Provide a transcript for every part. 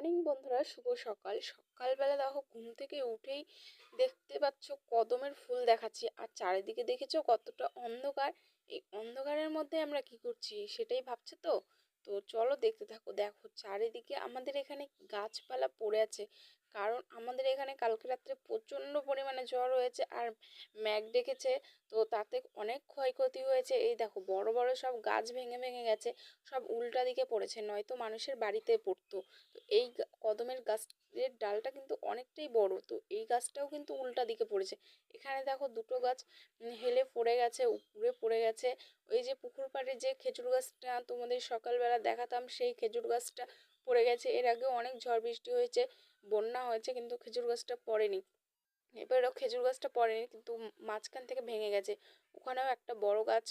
Morning বন্ধুরা। শুভ সকাল। সকালবেলা দেখো, ঘুম থেকে উঠেই দেখতে পাচ্ছ কদমের ফুল দেখাচ্ছি। আর চারিদিকে দেখেছ কতটা অন্ধকার? এই অন্ধকারের মধ্যে আমরা কি করছি সেটাই ভাবছ তো? তো চলো দেখতে থাকো। দেখো, চারিদিকে আমাদের এখানে গাছপালা পড়ে আছে। কারণ আমাদের এখানে কালকে রাত্রে প্রচণ্ড পরিমাণে ঝড় হয়েছে আর ম্যাঘ ডেকেছে, তো তাতে অনেক ক্ষয়ক্ষতি হয়েছে। এই দেখো, বড় বড় সব গাছ ভেঙে ভেঙে গেছে, সব উল্টা দিকে পড়েছে, নয়তো মানুষের বাড়িতে পড়তো। তো এই কদমের গাছের ডালটা কিন্তু অনেকটাই বড়, তো এই গাছটাও কিন্তু উল্টা দিকে পড়েছে। এখানে দেখো দুটো গাছ হেলে পড়ে গেছে উপরে পড়ে গেছে। ওই যে পুকুর পাড়ে যে খেজুর গাছটা তোমাদের সকালবেলা দেখাতাম, সেই খেজুর গাছটা পড়ে গেছে। এর আগেও অনেক ঝড় বৃষ্টি হয়েছে বন্যা হয়েছে কিন্তু খেজুর গাছটা পড়েনি। এবারও খেজুর গাছটা পড়েনি কিন্তু মাঝখান থেকে ভেঙে গেছে। ওখানেও একটা বড় গাছ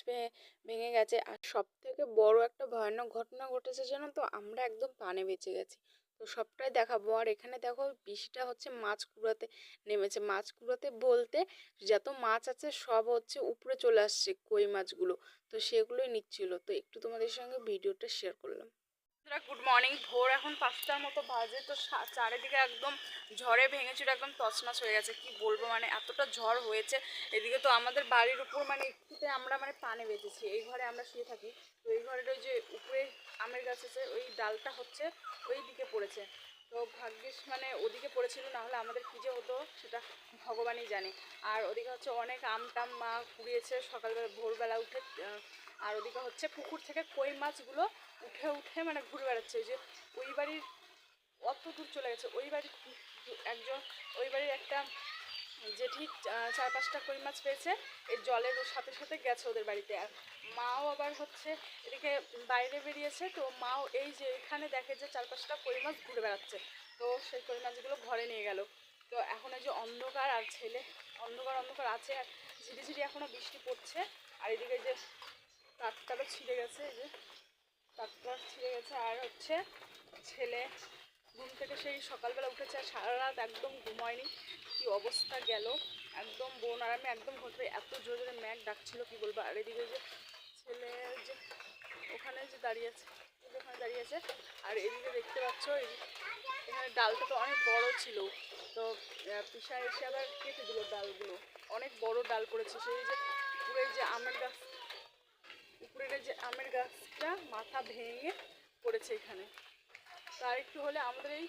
ভেঙে গেছে। আর সব থেকে বড় একটা ভয়ানক ঘটনা ঘটেছে জানো তো? আমরা একদম প্রাণে বেঁচে গেছি। তো সবটাই দেখাবো। আর এখানে দেখো বৃষ্টিটা হচ্ছে মাছ কুড়াতে নেমেছে। মাছ কুড়াতে বলতে যত মাছ আছে সব হচ্ছে উপরে চলে আসছে কই মাছগুলো। তো সেগুলোই নিচ্ছিল। তো একটু তোমাদের সঙ্গে ভিডিওটা শেয়ার করলাম। গুড মর্নিং ভোর এখন পাঁচটার মতো বাজে, তো চারিদিকে একদম ঝড়ে ভেঙেছিল একদম তছনছ হয়ে গেছে। কি বলব মানে এতটা ঝড় হয়েছে। এদিকে তো আমাদের বাড়ির উপর মানে একটুতে আমরা মানে পানে বেঁচেছি এই ঘরে আমরা শুয়ে থাকি। তো এই ঘরের ওই যে উপরে আমের গাছ আছে, ওই ডালটা হচ্ছে ওই দিকে পড়েছে। তো ভাগ্যিস মানে ওদিকে পড়েছিল না হলে আমাদের কী যে হতো সেটা ভগবানই জানে। আর ওদিকে হচ্ছে অনেক আম টাম মা কুড়িয়েছে সকালবেলা, ভোরবেলা উঠে আর ওদিকে হচ্ছে পুকুর থেকে কই মাছগুলো উঠে উঠে মানে ঘুরে বেড়াচ্ছে। ওই যে ওই বাড়ির অত দূর চলে গেছে, ওই বাড়ির একজন, ওই বাড়ির একটা জেঠি ঠিক চার পাঁচটা কই মাছ পেয়েছে, এই জলের সাথে সাথে গেছে ওদের বাড়িতে। আর মাও আবার হচ্ছে এদিকে বাইরে বেরিয়েছে, তো মাও এই যে এখানে দেখে যে চার পাঁচটা কই মাছ ঘুরে বেড়াচ্ছে। তো সেই কই মাছগুলো ঘরে নিয়ে গেল। তো এখন এই যে অন্ধকার আর ছেলে, অন্ধকার অন্ধকার আছে, আর ঝিরিঝিরি এখনও বৃষ্টি পড়ছে। আর এদিকে যে তারটারও ছিঁড়ে গেছে, এই যে তারটা ছিঁড়ে গেছে, আর হচ্ছে ছেলে ঘুম থেকে সেই সকালবেলা উঠেছে আর সারা রাত একদম ঘুমায়নি। কি অবস্থা গেল? একদম বোন আর আমি একদম ঘুরতে এত জোরে জোরে ম্যাক ডাকছিল, কি বলব? আর এদিকে যে ছেলে যে ওখানে যে দাঁড়িয়ে আছে ওখানে দাঁড়িয়ে আছে, আর এদিকে দেখতে পাচ্ছ এখানে ডালটা তো অনেক বড় ছিল। তো পিসা এসে আবার কেটে দিল ডালগুলো। অনেক বড় ডাল পড়েছে সেই যে পুরো এই যে আমের গাছ উপরের যে আমের গাছটা মাথা ভেঙে পড়েছে এখানে। আর একটু হলে আমাদের এই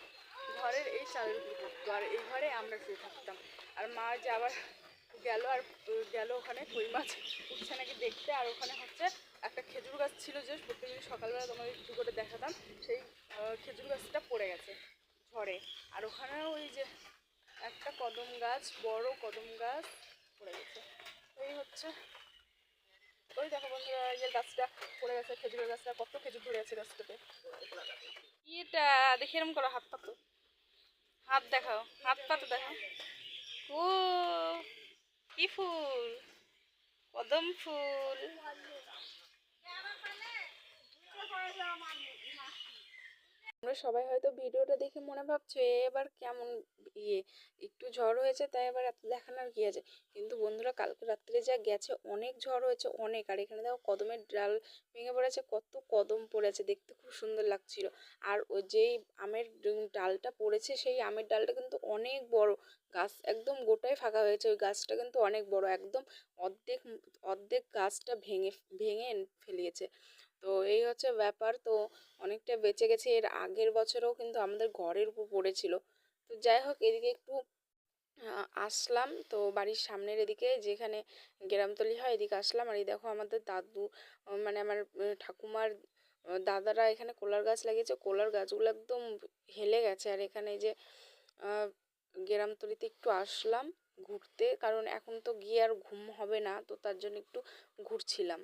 ঘরের এই চালের উপর আর এই ঘরে আমরা শুয়ে থাকতাম। আর মা যে আবার গেল আর, গেল ওখানে, কই মাছ উঠছে নাকি দেখতে। আর ওখানে হচ্ছে একটা খেজুর গাছ ছিল যে, প্রত্যেকদিন সকালবেলা তোমাদের কিছু করে দেখাতাম, সেই খেজুর গাছটা পড়ে গেছে ঝড়ে। আর ওখানে ওই যে একটা কদম গাছ, বড় কদম গাছ পড়ে গেছে। এই হচ্ছে ওই দেখো বন্ধুরা, এই গাছটা পড়ে গেছে, খেজুরের গাছটা, কত খেজুর ধরে আছে গাছটাতে। এটা দেখি এরম করো, হাত পাতো। হাত দেখাও, হাত পাতো দেখাও। ও, কি ফুল? কদম ফুল। আমরা সবাই হয়তো ভিডিওটা দেখে মনে ভাবছ? এবার কেমন ইয়ে? একটু ঝড় হয়েছে, তাই এবার এত দেখানোর কি আছে? কিন্তু বন্ধুরা, কালকে রাত্রে যা গেছে, অনেক ঝড় হয়েছে, অনেক। আর এখানে দেখো, কদমের ডাল ভেঙে পড়েছে, কত কদম পড়েছে, দেখতে খুব সুন্দর লাগছিল। আর ওই যেই আমের ডালটা পড়েছে, সেই আমের ডালটা কিন্তু অনেক বড়। গাছ একদম গোটাই ফাঁকা হয়েছে, ওই গাছটা কিন্তু অনেক বড়, একদম অর্ধেক অর্ধেক গাছটা ভেঙে ভেঙে ফেলিয়েছে তো এই হচ্ছে ব্যাপার। তো অনেকটা বেঁচে গেছে। এর আগের বছরেও কিন্তু আমাদের ঘরের উপর পড়েছিল। তো যাই হোক, এদিকে একটু আসলাম। তো বাড়ির সামনের এদিকে যেখানে গ্রামতলি হয়, এদিকে আসলাম। আর এই দেখো আমাদের দাদু মানে আমার ঠাকুমার দাদারা এখানে কোলার গাছ লাগিয়েছে। কোলার গাছগুলো একদম হেলে গেছে। আর এখানে যে গ্রামতলিতে একটু আসলাম ঘুরতে। কারণ এখন তো গিয়ে আর ঘুম হবে না। তো তার জন্য একটু ঘুরছিলাম।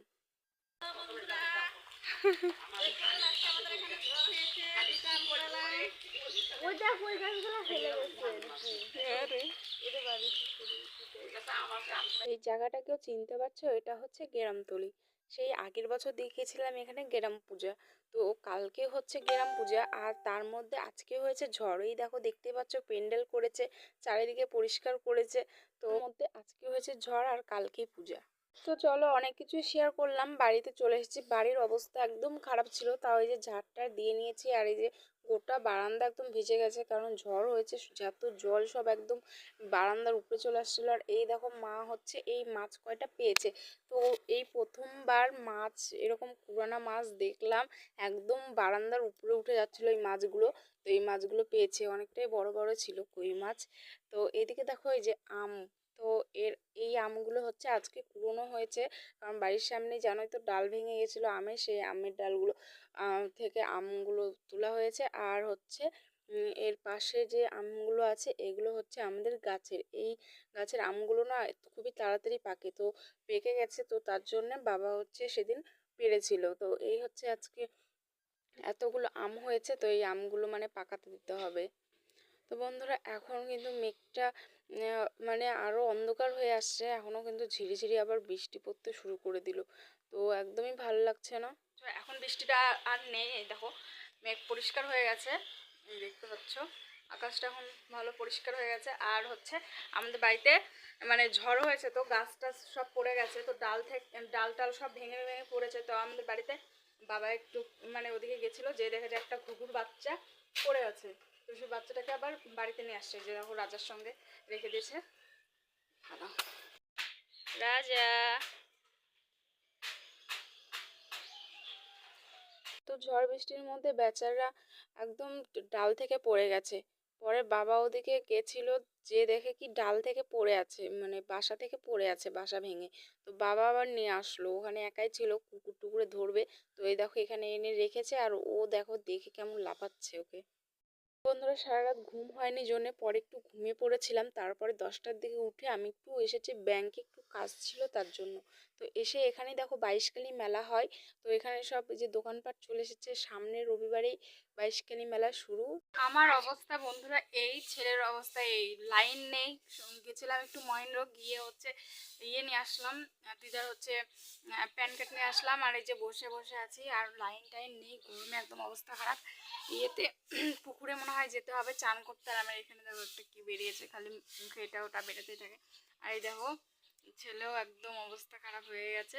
এই জায়গাটা কেউ চিনতে পারছ? এটা হচ্ছে গ্রামতলি। সেই আগের বছর দেখিয়েছিলাম এখানে গ্রাম পূজা। তো কালকে হচ্ছে গ্রাম পূজা, আর তার মধ্যে আজকে হয়েছে ঝড়। এই দেখো দেখতে পাচ্ছ, প্যান্ডেল করেছে, চারিদিকে পরিষ্কার করেছে। তো মধ্যে আজকে হয়েছে ঝড়, আর কালকে পূজা। তো চলো অনেক কিছু শেয়ার করলাম। বাড়িতে চলে এসেছি। বাড়ির অবস্থা একদম খারাপ ছিল। তাও এই যে ঝাড়টা দিয়ে নিয়েছি আর এই যে গোটা বারান্দা একদম ভিজে গেছে, কারণ ঝড় হয়েছে, যত জল সব একদম বারান্দার উপরে চলে আসছিল। আর এই দেখো মা হচ্ছে, এই মাছ কয়টা পেয়েছে? তো এই প্রথমবার মাছ, এরকম পুরানা মাছ দেখলাম, একদম বারান্দার উপরে উঠে যাচ্ছিল এই মাছগুলো। তো এই মাছগুলো পেয়েছে। অনেকটাই বড় বড় ছিল কই মাছ। তো এদিকে দেখো এই যে আম তো এর, এই আমগুলো হচ্ছে আজকে কুড়োনো হয়েছে। কারণ বাড়ির সামনে জানোই তো ডাল ভেঙে গেছিল আমের সেই আমের ডালগুলো থেকে আমগুলো তোলা হয়েছে। আর হচ্ছে এর পাশে যে আমগুলো আছে, এগুলো হচ্ছে আমাদের গাছের। এই গাছের আমগুলো না খুবই তাড়াতাড়ি পাকে, তো পেকে গেছে, তো তার জন্য বাবা হচ্ছে সেদিন পেরেছিল। তো এই হচ্ছে আজকে এতগুলো আম হয়েছে, তো এই আমগুলো মানে পাকাতে দিতে হবে। তো বন্ধুরা, এখন কিন্তু মেঘটা মানে আরও অন্ধকার হয়ে আসছে। এখনও কিন্তু ঝিরিঝিরি আবার বৃষ্টি পড়তে শুরু করে দিল। তো একদমই ভালো লাগছে না। এখন বৃষ্টিটা আর নেই দেখো। মেঘ পরিষ্কার হয়ে গেছে। দেখতে পাচ্ছ। আকাশটা এখন ভালো পরিষ্কার হয়ে গেছে। আর হচ্ছে আমাদের বাড়িতে মানে ঝড় হয়েছে তো গাছ টাছ সব পড়ে গেছে। তো ডাল থেকে ডাল টাল সব ভেঙে ভেঙে পড়েছে। তো আমাদের বাড়িতে বাবা একটু মানে ওদিকে গেছিল যে দেখে যে একটা ঘুঘুর বাচ্চা পড়ে আছে। সেই বাচ্চাটাকে আবার বাড়িতে নিয়ে আসছে যে দেখো রাজার সঙ্গে রেখে দিয়েছে। রাজা। তো ঝড় বৃষ্টির মধ্যে বেচারা একদম ডাল থেকে পড়ে গেছে। পরে বাবা ওদিকে গেছিল, যে দেখে কি ডাল থেকে পড়ে আছে মানে বাসা থেকে পড়ে আছে, বাসা ভেঙে। তো বাবা আবার নিয়ে আসলো, ওখানে একাই ছিল, কুকুর টুকুরে ধরবে। তো এই দেখো এখানে এনে রেখেছে, আর ও দেখো দেখে কেমন লাফাচ্ছে ওকে। বন্ধুরা, সারা রাত ঘুম হয়নি জন্যে পরে একটু ঘুমিয়ে পড়েছিলাম। তারপরে দশটার দিকে উঠে আমি একটু এসেছি ব্যাংকে একটু কাজ ছিল তার জন্য। তো এসে এখানে দেখো বাইশকালী মেলা হয়। তো এখানে সব যে দোকানপাট চলে এসেছে। সামনে রবিবারেই বাইশকালী মেলা শুরু। আমার অবস্থা বন্ধুরা এই, ছেলের অবস্থা এই, লাইন নেই। গেছিলাম একটু মহেন্দ্র, গিয়ে হচ্ছে ইয়ে নিয়ে আসলাম। দিদার হচ্ছে প্যান কার্ড নিয়ে আসলাম। আর এই যে বসে বসে আছি, আর লাইন টাইন নেই গরমে একদম অবস্থা খারাপ। ইয়েতে পুকুরে মনে হয় যেতে হবে, চান করতে আর আমার এখানে দেখো একটা কি বেরিয়েছে, খালি মুখে এটা ওটা বেরোতেই থাকে। আর এই দেখো ছেলেও একদম অবস্থা খারাপ হয়ে গেছে।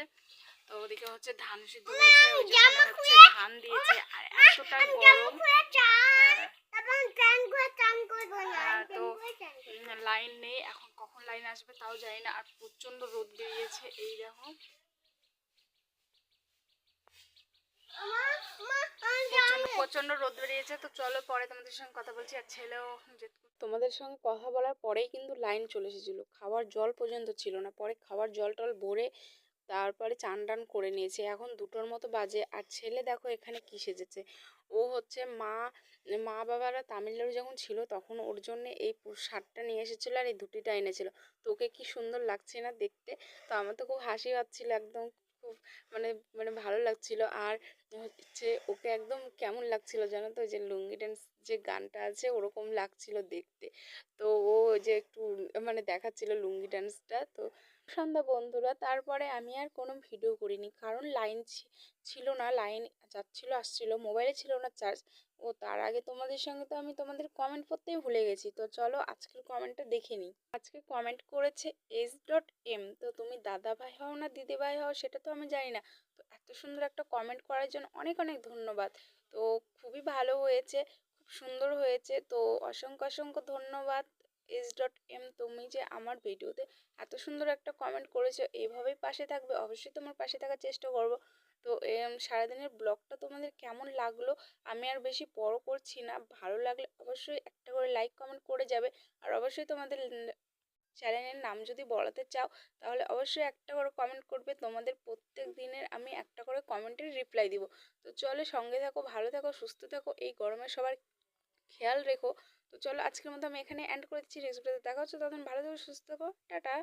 তো ওদিকে হচ্ছে ধান সিদ্ধ হয়েছে হচ্ছে ধান দিয়েছে আর এতটা গরম। হ্যাঁ, হ্যাঁ, তো লাইন নেই এখন কখন লাইন আসবে তাও জানি না আর প্রচণ্ড রোদ বেরিয়েছে এই দেখো। প্রচণ্ড প্রচণ্ড রোদ বেরিয়েছে। তো চলো পরে তোমাদের সঙ্গে কথা বলছি। আর ছেলেও তোমাদের সঙ্গে কথা বলার পরেই কিন্তু লাইন চলে এসেছিল। খাওয়ার জল পর্যন্ত ছিল না। পরে খাওয়ার জল টল ভরে তারপরে চান টান করে নিয়েছে। এখন দুটোর মতো বাজে। আর ছেলে দেখো এখানে কি সেজেছে। ও হচ্ছে মা মা বাবারা তামিলনাড়ু যখন ছিল তখন ওর জন্য এই শার্টটা নিয়ে এসেছিল আর এই ধুতিটা এনেছিল। তো ওকে কি সুন্দর লাগছে না দেখতে? তো আমার তো খুব হাসি পাচ্ছিল একদম। খুব মানে মানে ভালো লাগছিল। আর হচ্ছে ওকে একদম কেমন লাগছিল জানো তো? যে লুঙ্গি ড্যান্স যে গানটা আছে, ওরকম লাগছিল দেখতে। তো ও যে একটু মানে দেখাচ্ছিল লুঙ্গি ড্যান্সটা তো সন্ধ্যা বন্ধুরা, তারপরে আমি আর কোনো ভিডিও করিনি। কারণ লাইন ছিল না। লাইন যাচ্ছিল, আসছিল মোবাইলে ছিল না চার্জ ও তার আগে তোমাদের সঙ্গে তো আমি তোমাদের কমেন্ট করতেই ভুলে গেছি, তো চলো আজকের কমেন্টটা দেখে নিই। আজকে কমেন্ট করেছে এস ডট এম তো তুমি দাদা ভাই হও না দিদি ভাই হও সেটা তো আমি জানি না, তো এত সুন্দর একটা কমেন্ট করার জন্য অনেক অনেক ধন্যবাদ, তো খুবই ভালো হয়েছে, খুব সুন্দর হয়েছে, তো অসংখ্য অসংখ্য ধন্যবাদ এস ডট এম তুমি যে আমার ভিডিওতে এত সুন্দর একটা কমেন্ট করেছ এইভাবেই পাশে থাকবে, অবশ্যই তোমার পাশে থাকার চেষ্টা করব। তো সারাদিনের ব্লগটা তোমাদের কেমন লাগল? আমি আর বেশি বড় করছি না। ভালো লাগলে অবশ্যই একটা করে লাইক কমেন্ট করে যাবে। আর অবশ্যই তোমাদের চ্যানেলের নাম যদি বলাতে চাও, তাহলে অবশ্যই একটা করে কমেন্ট করবে। তোমাদের প্রত্যেক দিনের আমি একটা করে কমেন্টের রিপ্লাই দিব। তো চলো সঙ্গে থাকো, ভালো থাকো, সুস্থ থাকো, এই গরমে সবার খেয়াল রেখো। তো চলো আজকের মতো আমি এখানে এন্ড করে দিচ্ছি। ভিডিওতে দেখা হচ্ছে তখন ভালো থাকো, সুস্থ থাকো। টাটা।